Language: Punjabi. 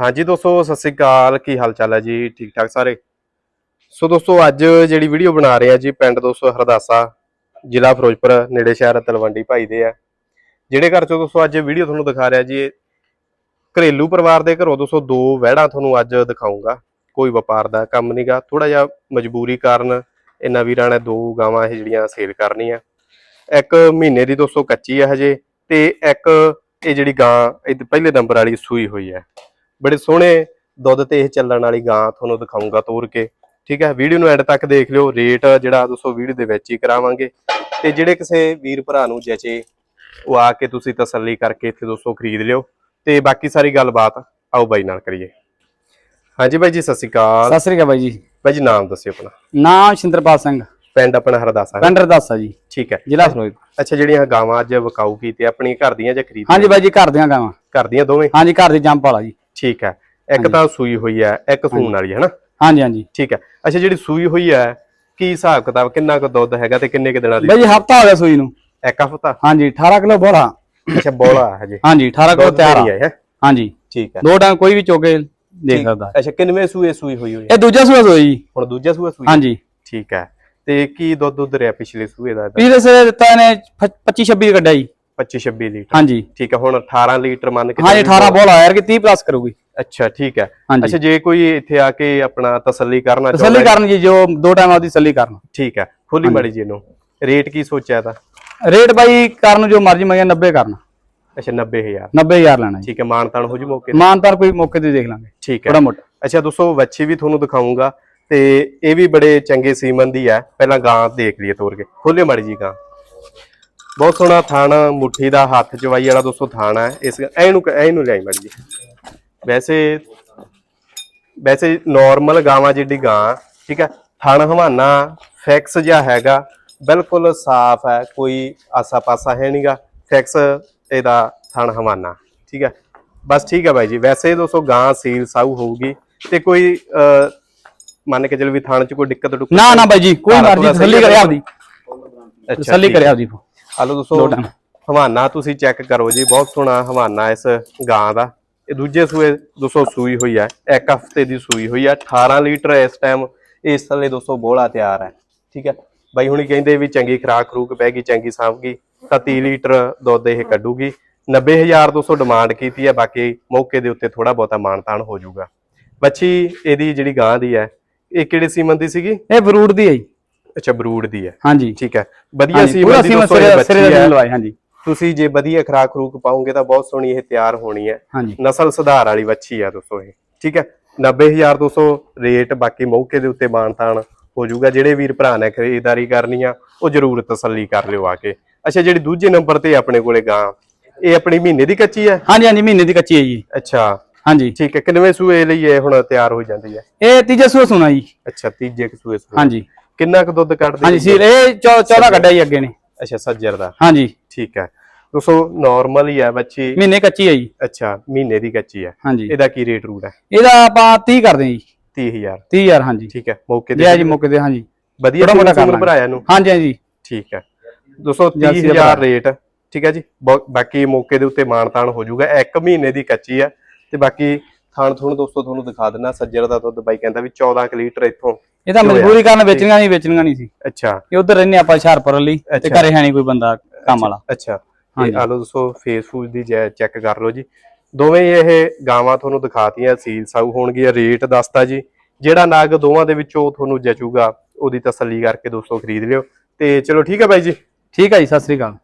ਹਾਂਜੀ ਦੋਸਤੋ, ਸਤਿ ਸ੍ਰੀ ਅਕਾਲ। ਕੀ ਹਾਲ ਚਾਲ ਹੈ ਜੀ? ਠੀਕ ਠਾਕ ਸਾਰੇ? ਸੋ ਦੋਸਤੋ, ਅੱਜ ਜਿਹੜੀ ਵੀਡੀਓ ਬਣਾ ਰਹੇ ਆ ਜੀ ਪਿੰਡ ਦੋਸਤੋ ਹਰਦਾਸਾ, ਜ਼ਿਲ੍ਹਾ ਫਿਰੋਜ਼ਪੁਰ, ਨੇੜੇ ਸ਼ਹਿਰ ਤਲਵੰਡੀ ਭਾਈ ਦੇ ਆ। ਜਿਹੜੇ ਘਰ ਚੋਂ ਦੋਸਤੋ ਅੱਜ ਵੀਡੀਓ ਤੁਹਾਨੂੰ ਦਿਖਾ ਰਿਹਾ ਜੀ, ਘਰੇਲੂ ਪਰਿਵਾਰ ਦੇ ਘਰੋਂ ਦੋਸਤੋ ਦੋ ਵਹਿੜਾਂ ਤੁਹਾਨੂੰ ਅੱਜ ਦਿਖਾਉਂਗਾ ਕੋਈ ਵਪਾਰ ਦਾ ਕੰਮ ਨਹੀਂਗਾ ਥੋੜਾ ਜਿਹਾ ਮਜਬੂਰੀ ਕਾਰਨ ਇਹਨਾਂ ਵੀਰਾਂ ਨੇ ਦੋ ਗਾਵਾਂ ਇਹ ਜਿਹੜੀਆਂ ਸੇਲ ਕਰਨੀਆਂ। ਇੱਕ ਮਹੀਨੇ ਦੀ ਦੋਸਤੋ ਕੱਚੀ ਆ ਹਜੇ ਤੇ ਇੱਕ ਇਹ ਜਿਹੜੀ ਗਾਂ, ਇਹ ਪਹਿਲੇ ਨੰਬਰ ਵਾਲੀ ਸੂਈ ਹੋਈ ਹੈ। ਬੜੇ ਸੋਹਣੇ ਦੁੱਧ ਤੇ ਇਹ ਚੱਲਣ ਵਾਲੀ ਗਾਂ ਤੁਹਾਨੂੰ ਦਿਖਾਉਂਗਾ ਤੋਰ ਕੇ ਠੀਕ ਹੈ? ਵੀਡੀਓ ਨੂੰ ਐਂਡ ਤੱਕ ਦੇਖ ਲਿਓ ਰੇਟ ਜਿਹੜਾ ਦੋਸਤੋ ਵੀਡੀਓ ਦੇ ਵਿੱਚ ਹੀ ਕਰਾਵਾਂਗੇ। ਤੇ ਜਿਹੜੇ ਕਿਸੇ ਵੀਰ ਭਰਾ ਨੂੰ ਜਚੇ ਉਹ ਆ ਕੇ ਤੁਸੀਂ ਤਸੱਲੀ ਕਰਕੇ ਇੱਥੇ ਦੋਸਤੋ ਖਰੀਦ ਲਿਓ। ਤੇ ਬਾਕੀ ਸਾਰੀ ਗੱਲਬਾਤ ਆਓ ਬਾਈ ਨਾਲ ਕਰੀਏ। ਹਾਂਜੀ ਬਾਈ ਜੀ ਸਤਿ ਸ਼੍ਰੀ ਅਕਾਲ। ਸਤਿ ਸ੍ਰੀ ਅਕਾਲ ਬਾਈ ਜੀ। ਬਾਈ ਜੀ ਨਾਮ ਦੱਸਿਓ ਆਪਣਾ। ਨਾਮ ਸ਼ਿੰਦਰਪਾਲ ਸਿੰਘ। ਪਿੰਡ ਆਪਣਾ ਹਰਦਾਸਾ? ਪਿੰਡ ਰਦਾਸਾ ਜੀ। ਠੀਕ ਹੈ। ਜ਼ਿਲ੍ਹਾ ਫਿਰੋਜ਼ਪੁਰ। ਅੱਛਾ ਜਿਹੜੀਆਂ ਗਾਵਾਂ ਅੱਜ ਵਿਕਾਊ ਕੀਤੇ ਆਪਣੀ ਘਰ ਦੀਆਂ ਜਾਂ ਖਰੀਦ ਹਾਂਜੀ ਬਾਈ ਜੀ ਘਰ ਦੀਆਂ ਗਾਵਾਂ। ਘਰ ਦੀਆਂ ਦੋਵੇਂ? ਹਾਂਜੀ ਘਰ ਦੀ ਜੰਪ ਵਾਲਾ ਜੀ। ਠੀਕ ਹੈ। ਇੱਕ ਤਾਂ ਸੂਈ ਹੋਈ ਹੈ ਇੱਕ ਸੂਣ ਵਾਲੀ ਹੈ ਨਾ? ਹਾਂਜੀ ਹਾਂਜੀ। ਠੀਕ ਹੈ। ਅੱਛਾ ਜਿਹੜੀ ਸੂਈ ਹੋਈ ਹੈ ਕੀ ਹਿਸਾਬ ਕਿਤਾਬ ਕਿੰਨਾ ਕੁ ਦੁੱਧ ਹੈਗਾ ਤੇ ਕਿੰਨੇ ਕੁ ਦਿਨਾਂ ਦੀ? ਬਾਈ ਹਫਤਾ ਹੋ ਗਿਆ ਸੂਈ ਨੂੰ। ਇੱਕ ਹਫਤਾ? ਹਾਂਜੀ 18 ਕਿਲੋ ਬੋਲਾ ਅੱਛਾ ਬੋਲਾ ਹਜੇ। ਹਾਂਜੀ 18 ਕਿਲੋ ਤਿਆਰ ਹੈ ਹੈਂ? ਹਾਂਜੀ। ਠੀਕ ਹੈ। ਦੋ ਟਾਈਮ ਕੋਈ ਵੀ ਚੋਕੇ ਦੇਖ ਸਕਦਾ। ਅੱਛਾ ਕਿੰਨਵੇਂ ਸੂਏ ਸੂਈ ਹੋਈ ਹੋਈ ਹੈ? ਇਹ ਦੂਜਾ ਸੂਆ ਸੂਈ ਹੁਣ ਦੂਜਾ ਸੂਆ ਸੂਈ ਹੈ? ਹਾਂਜੀ। ਠੀਕ ਹੈ। ਤੇ ਕੀ ਦੁੱਧ ਦੁੱਧ ਰਿਹਾ ਪਿਛਲੇ ਸੂਏ ਦਾ? ਪਿਛਲੇ ਸੇ ਦਿੱਤਾ ਇਹਨੇ 25 26 ਕੱਢਿਆ ਜੀ। 25 26 ਲੀਟਰ। ਹਾਂਜੀ। ਠੀਕ ਹੈ ਹੁਣ 18 ਲੀਟਰ ਮੰਨ ਕੇ ਹਾਂਜੀ ਚੱਲੀਏ 18 ਬੋਲਾ ਯਾਰ ਕਿ 30 ਪਲੱਸ ਕਰੂਗੀ। ਅੱਛਾ ਠੀਕ ਹੈ। ਹਾਂਜੀ। ਅੱਛਾ ਜੇ ਕੋਈ ਇੱਥੇ ਆ ਕੇ ਆਪਣਾ ਤਸੱਲੀ ਕਰਨਾ ਤਸੱਲੀ ਕਰਨ ਜੀ ਜੋ ਦੋ ਟਾਈਮ ਆਪਦੀ ਤਸੱਲੀ ਕਰਨ। ਠੀਕ ਹੈ ਖੋਲੀ ਮੜੀ ਜੀ ਇਹਨੂੰ। ਰੇਟ ਕੀ ਸੋਚਿਆ ਤਾਂ ਰੇਟ ਬਾਈ ਕਰਨ ਜੋ ਮਰਜ਼ੀ ਮੰਗਿਆ 90 ਕਰਨਾ। ਅੱਛਾ 90000 90000 ਲੈਣਾ ਜੀ। ਠੀਕ ਹੈ ਮਾਨਤਾਨ ਹੋ ਜੂ ਮੌਕੇ ਤੇ? ਮਾਨਤਾਰ ਕੋਈ ਮੌਕੇ ਤੇ ਦੇਖ ਲਾਂਗੇ। ਠੀਕ ਹੈ। ਥੋੜਾ ਮੋਟਾ। ਅੱਛਾ ਦੋਸਤੋ ਵੱਛੀ ਵੀ ਤੁਹਾਨੂੰ ਦਿਖਾਉਂਗਾ ਤੇ ਇਹ ਵੀ ਬੜੇ ਚੰਗੇ ਸੀਮਨ ਦੀ ਹੈ। ਪਹਿਲਾਂ ਗਾਂ ਦੇਖ ਲਈਏ ਤੋਰ ਕੇ। ਖੋਲੇ ਮੜੀ ਜੀ ਗਾਂ। ਬਹੁਤ ਸੋਹਣਾ ਥਾਣ ਮੁੱਠੀ ਦਾ ਹੱਥ ਚਵਾਈ ਵਾਲਾ ਦੋਸਤੋ ਥਾਣ ਹੈ। ਇਸ ਇਹਨੂੰ ਇਹਨੂੰ ਲਿਆਈ ਮੜੀ ਜੀ ਵੈਸੇ ਵੈਸੇ ਨਾਰਮਲ ਗਾਵਾਂ ਜਿੱਡੀ ਗਾਂ ਠੀਕ ਹੈ ਥਣ ਹਵਾਨਾ ਫੈਕਸ ਜਿਹਾ ਹੈਗਾ ਬਿਲਕੁਲ ਸਾਫ਼ ਹੈ ਕੋਈ ਆਸਾ ਪਾਸਾ ਹੈ ਨਹੀਂਗਾ ਫੈਕਸ ਇਹਦਾ ਥਣ ਹਵਾਨਾ ਠੀਕ ਹੈ। ਬਸ ਠੀਕ ਹੈ ਬਾਈ ਜੀ ਵੈਸੇ ਦੋਸਤੋ ਗਾਂ ਸੀਲ ਸਾਊ ਹੋਊਗੀ ਤੇ ਕੋਈ ਮੰਨ ਕੇ ਚੱਲ ਵੀ ਥਣ ਚ ਕੋਈ ਦਿੱਕਤ ਟੁੱਕ ਨਾ ਨਾ ਬਾਈ ਜੀ ਕੋਈ ਮਰਜ਼ੀ ਤਸੱਲੀ ਸਹੀ ਕਰੇ ਹੈ। ਆਪਦੀ। ਤਸੱਲੀ ਠੀਕ ਕਰੇ ਆਪਦੀ ਹਲੋ ਦੋਸਤੋ। ਹਵਾਨਾ ਤੁਸੀਂ ਚੈੱਕ ਕਰੋ ਜੀ ਬਹੁਤ ਸੋਹਣਾ ਹਵਾਨਾ ਇਸ ਗਾਂ ਦਾ। ਇਹ ਦੂਜੇ ਸੂਏ 200 ਸੂਈ ਹੋਈ ਹੈ ਇੱਕ ਹਫ਼ਤੇ ਦੀ ਸੂਈ ਹੋਈ ਹੈ 18 ਲੀਟਰ ਇਸ ਟਾਈਮ ਇਸ ਥੱਲੇ 200 ਬੋਲਾ ਤਿਆਰ ਹੈ ਠੀਕ ਹੈ ਬਾਈ ਹੁਣੀ ਕਹਿੰਦੇ ਵੀ ਚੰਗੀ ਖਰਾਕ ਖਰੂਕ ਪੈ ਗਈ ਚੰਗੀ ਸਾਂਭਗੀ ਤਾਂ 30 ਲੀਟਰ ਦੁੱਧ ਇਹ ਕੱਢੂਗੀ। 90200 ਡਿਮਾਂਡ ਕੀਤੀ ਹੈ ਬਾਕੀ ਮੌਕੇ ਦੇ ਉੱਤੇ ਥੋੜਾ ਬਹੁਤਾ ਮਾਨਤਾਨ ਹੋ ਜਾਊਗਾ। ਬੱਚੀ ਇਹਦੀ ਜਿਹੜੀ ਗਾਂ ਦੀ ਹੈ ਇਹ ਕਿਹੜੇ ਸੀਮਨ ਦੀ ਸੀਗੀ? ਇਹ ਬਰੂਡ ਦੀ ਹੈ ਜੀ। ਅੱਛਾ ਬਰੂਡ ਦੀ ਹੈ। ਹਾਂਜੀ। ਠੀਕ ਹੈ। ਵਧੀਆ ਹਾਂਜੀ, ਪੂਰਾ ਦੋਸਤੋ ਇਹ ਸਿਰੇ ਦਾ ਹੈ। ਲਵਾਈ ਹਾਂਜੀ। ਤੁਸੀਂ ਜੇ ਵਧੀਆ ਖਰਾਕ ਖਰੂਕ ਪਾਉਂਗੇ ਤਾਂ ਬਹੁਤ ਸੋਹਣੀ ਇਹ ਤਿਆਰ ਹੋਣੀ ਹੈ। ਨਸਲ ਸੁਧਾਰ ਵਾਲੀ ਵੱਛੀ ਆ ਦੋਸਤੋ ਇਹ। ਠੀਕ ਹੈ। 90200 ਰੇਟ ਬਾਕੀ ਮੌਕੇ ਦੇ ਉੱਤੇ ਮਾਨਤਾਨ ਹੋ ਜਾਊਗਾ। ਜਿਹੜੇ ਵੀਰ ਭਰਾ ਨੇ ਖਰੀਦਦਾਰੀ ਕਰਨੀ ਆ ਉਹ ਜ਼ਰੂਰ ਤਸੱਲੀ ਕਰ ਲਿਓ ਆ ਕੇ। ਅੱਛਾ ਜਿਹੜੀ ਦੂਜੇ ਨੰਬਰ ਤੇ ਆਪਣੇ ਕੋਲੇ ਗਾਂ ਇਹ ਆਪਣੀ ਮਹੀਨੇ ਦੀ ਕੱਚੀ ਹੈ? ਹਾਂਜੀ ਹਾਂਜੀ ਮਹੀਨੇ ਦੀ ਕੱਚੀ ਹੈ ਜੀ। ਅੱਛਾ। ਹਾਂਜੀ। ਠੀਕ ਹੈ। ਕਿੰਨਵੇਂ ਸੂਏ ਲਈ ਇਹ ਹੁਣ ਤਿਆਰ ਹੋ ਜਾਂਦੀ ਹੈ? ਇਹ ਤੀਜਾ ਸੂਆ ਸੁਣਾ ਜੀ। ਅੱਛਾ ਤੀਜੇ ਸੂਏ ਸੂਏ ਹਾਂਜੀ। ਕਿੰਨਾ ਕੁ ਦੁੱਧ ਕੱਢਦੀ ਹਾਂਜੀ ਸੀ? ਇਹ 14 ਕੱਢਿਆ ਜੀ ਅੱਗੇ ਨੇ। ਅੱਛਾ ਸੱਜਰ ਦਾ। ਹਾਂਜੀ। ਠੀਕ ਹੈ। ਦੋਸਤੋ ਨਾਰਮਲ ਹੀ ਹੈ ਬੱਚੀ? ਮਹੀਨੇ ਕੱਚੀ ਹੈ ਜੀ। ਅੱਛਾ ਮਹੀਨੇ ਦੀ ਕੱਚੀ ਹੈ। ਹਾਂਜੀ। ਇਹਦਾ ਕੀ ਰੇਟ ਰੂਟ ਹੈ? ਇਹਦਾ ਆਪਾਂ 30 ਕਰਦੇ ਹਾਂ ਜੀ। 30000 30000 ਹਾਂਜੀ। ਠੀਕ ਹੈ ਮੌਕੇ ਤੇ ਜੈ ਜੀ ਮੌਕੇ ਤੇ ਹਾਂਜੀ। ਵਧੀਆ ਕਰ ਲਾਂਗੇ। ਭਰਾਇਆ ਨੂੰ ਹਾਂਜੀ ਹਾਂਜੀ। ਠੀਕ ਹੈ। 230 ਦਾ ਭਰਾ। ਰੇਟ ਠੀਕ ਹੈ ਜੀ। ਬਾਕੀ ਮੌਕੇ ਦੇ ਉੱਤੇ ਮਾਨਤਾਨ ਹੋ ਜਾਊਗਾ। ਇੱਕ ਮਹੀਨੇ ਦੀ ਕੱਚੀ ਹੈ ਤੇ ਬਾਕੀ ਥਾਣ ਥੁਣ ਦੋਸਤੋ ਤੁਹਾਨੂੰ ਦਿਖਾ ਦਿੰਨਾ ਸੱਜਰ ਦਾ ਦੁੱਧ ਬਾਈ ਕਹਿੰਦਾ ਵੀ 14 ਕੁ ਲੀਟਰ ਇੱਥੋਂ ਇਹ ਤਾਂ ਮਜਬੂਰੀ ਕਾਰਨ ਵੇਚਣੀਆਂ ਨਹੀਂ ਵੇਚਣੀਆਂ ਨਹੀਂ ਸੀ। ਅੱਛਾ। ਇਹ ਉਧਰ ਰਹਿੰਦੇ ਆਪਾਂ ਹੁਸ਼ਿਆਰਪੁਰ ਲਈ ਤੇ। ਘਰੇ ਹੈ ਨਹੀਂ ਕੋਈ ਬੰਦਾ ਕੰਮ ਵਾਲਾ। ਅੱਛਾ। ਇਹ ਆ ਲਓ ਦੋਸਤੋ ਫੇਸਬੁੱਕ ਦੀ ਚੈੱਕ ਕਰ ਲਓ ਜੀ। ਦੋਵੇਂ ਇਹ ਗਾਵਾਂ ਤੁਹਾਨੂੰ ਦਿਖਾਤੀਆਂ ਸੀਲ ਸਾਊ ਹੋਣਗੀਆਂ ਰੇਟ ਦੱਸਤਾ ਜੀ। ਜਿਹੜਾ ਨਗ ਦੋਵਾਂ ਦੇ ਵਿੱਚੋਂ ਤੁਹਾਨੂੰ ਜਚੂਗਾ ਉਹਦੀ ਤਸੱਲੀ ਕਰਕੇ ਦੋਸਤੋ ਖਰੀਦ ਲਿਓ। ਤੇ ਚਲੋ ਠੀਕ ਹੈ ਬਾਈ ਜੀ। ਠੀਕ ਹੈ ਜੀ ਸਤਿ ਸ੍ਰੀ ਅਕਾਲ।